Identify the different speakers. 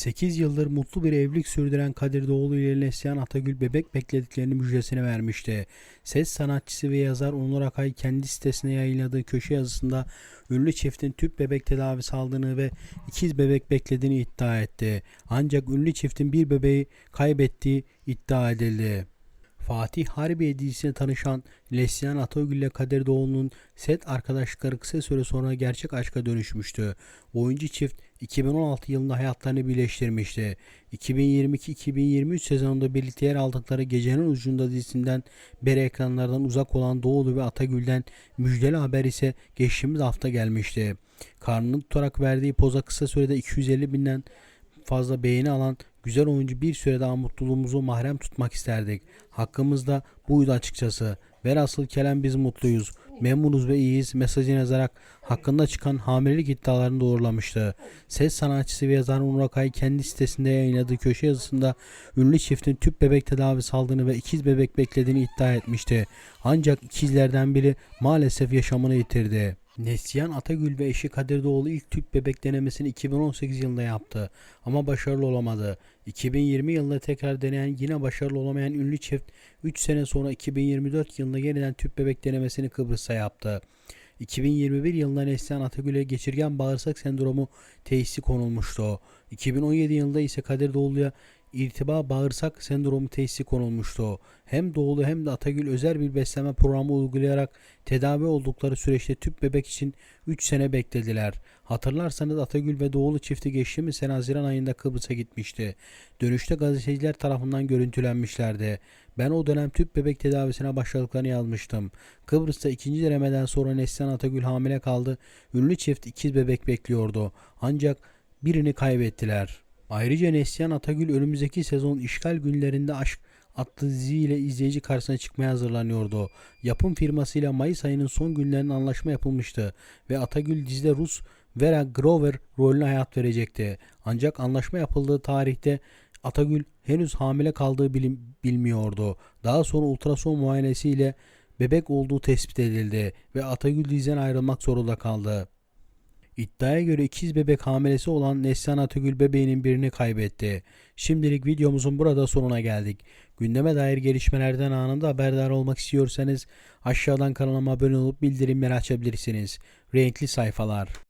Speaker 1: 8 yıldır mutlu bir evlilik sürdüren Kadir Doğulu ile Neslihan Atagül bebek beklediklerini müjdesini vermişti. Ses sanatçısı ve yazar Onur Akay kendi sitesine yayınladığı köşe yazısında ünlü çiftin tüp bebek tedavisi aldığını ve ikiz bebek beklediğini iddia etti. Ancak ünlü çiftin bir bebeği kaybettiği iddia edildi. Fatih Harbiye dizisine tanışan Neslihan Atagül ile Kadir Doğulu'nun set arkadaşlıkları kısa süre sonra gerçek aşka dönüşmüştü. Oyuncu çift 2016 yılında hayatlarını birleştirmişti. 2022-2023 sezonunda birlikte yer aldıkları Gecenin Ucunda dizisinden beri ekranlardan uzak olan Doğulu ve Atagül'den müjdeli haber ise geçtiğimiz hafta gelmişti. Karnını tutarak verdiği poza kısa sürede 250 binden fazla beğeni alan güzel oyuncu bir süre daha mutluluğumuzu mahrem tutmak isterdik. Hakkımızda buydu açıkçası. Velhasıl kelam biz mutluyuz, memnunuz ve iyiyiz mesajını yazarak hakkında çıkan hamilelik iddialarını doğrulamıştı. Ses sanatçısı ve yazar Onur Akay kendi sitesinde yayınladığı köşe yazısında ünlü çiftin tüp bebek tedavisi aldığını ve ikiz bebek beklediğini iddia etmişti. Ancak ikizlerden biri maalesef yaşamını yitirdi. Neslihan Atagül ve eşi Kadir Doğulu ilk tüp bebek denemesini 2018 yılında yaptı ama başarılı olamadı. 2020 yılında tekrar deneyen yine başarılı olamayan ünlü çift 3 sene sonra 2024 yılında yeniden tüp bebek denemesini Kıbrıs'ta yaptı. 2021 yılında Neslihan Atagül'e geçirgen bağırsak sendromu teşhisi konulmuştu. 2017 yılında ise Kadir Doğulu'ya irtiba bağırsak sendromu teşhisi konulmuştu. Hem Doğulu hem de Atagül özel bir beslenme programı uygulayarak tedavi oldukları süreçte tüp bebek için 3 sene beklediler. Hatırlarsanız Atagül ve Doğulu çifti geçtiğimiz sene Haziran ayında Kıbrıs'a gitmişti. Dönüşte gazeteciler tarafından görüntülenmişlerdi. Ben o dönem tüp bebek tedavisine başladıklarını yazmıştım. Kıbrıs'ta ikinci denemeden sonra Neslihan Atagül hamile kaldı. Ünlü çift ikiz bebek bekliyordu. Ancak birini kaybettiler. Ayrıca Neslihan Atagül önümüzdeki sezon işgal günlerinde aşk adlı diziyle izleyici karşısına çıkmaya hazırlanıyordu. Yapım firmasıyla Mayıs ayının son günlerinde anlaşma yapılmıştı ve Atagül dizide Rus Vera Grover rolüne hayat verecekti. Ancak anlaşma yapıldığı tarihte Atagül henüz hamile kaldığı bilim, bilmiyordu. Daha sonra ultrason muayenesiyle bebek olduğu tespit edildi ve Atagül diziden ayrılmak zorunda kaldı. İddiaya göre ikiz bebek hamilesi olan Neslihan Atagül bebeğinin birini kaybetti. Şimdilik videomuzun burada sonuna geldik. Gündeme dair gelişmelerden anında haberdar olmak istiyorsanız aşağıdan kanalıma abone olup bildirimleri açabilirsiniz. Renkli sayfalar.